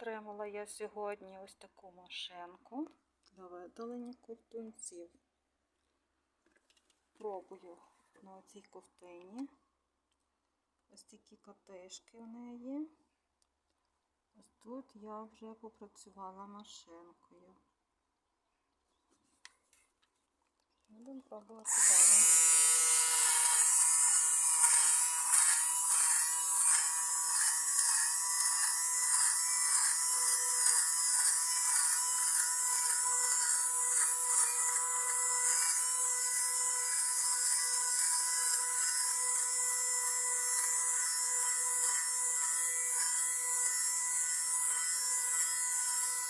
Отримала я сьогодні ось таку машинку для видалення ковтунців. Пробую на цій ковтині. Ось такі катишки в неї. Ось тут я вже попрацювала машинкою. Будемо пробувати далі.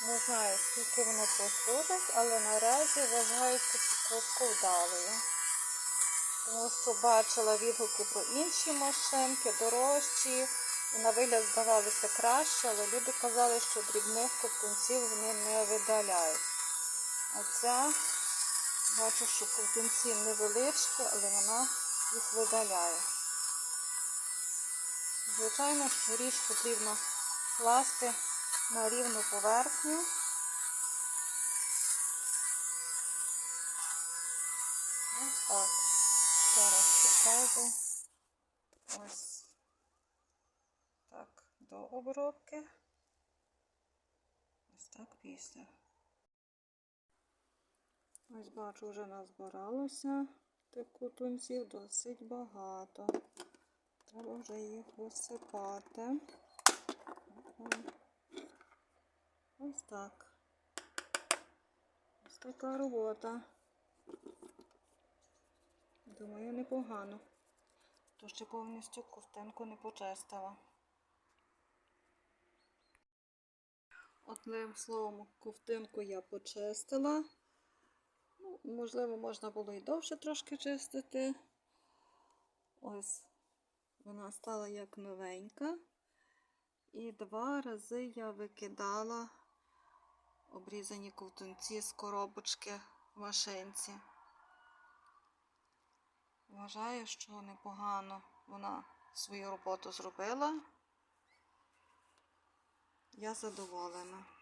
Не знаю, скільки воно прослужить, але наразі вважаю цю покупку вдалою. Тому що бачила відгуки про інші машинки, дорожчі, і на вигляд здавалися краще, але люди казали, що дрібних ковтунців вони не видаляють. А ця, бачу, що ковтунці невеличкі, але вона їх видаляє. Звичайно, що річ потрібно класти на рівну поверхню. Ось так. Ще раз покажу. Ось так до обробки. Ось так після. Ось бачу, вже назбиралося тих кутунців досить багато. Треба вже їх висипати. Ось так. Ось така робота. Думаю, непогано. То ще повністю ковтинку не почистила. Одним словом, ковтинку я почистила. Ну, можливо, можна було і довше трошки чистити. Ось вона стала як новенька. І два рази я викидала обрізані ковтунці з коробочки в машинці. Вважаю, що непогано вона свою роботу зробила. Я задоволена.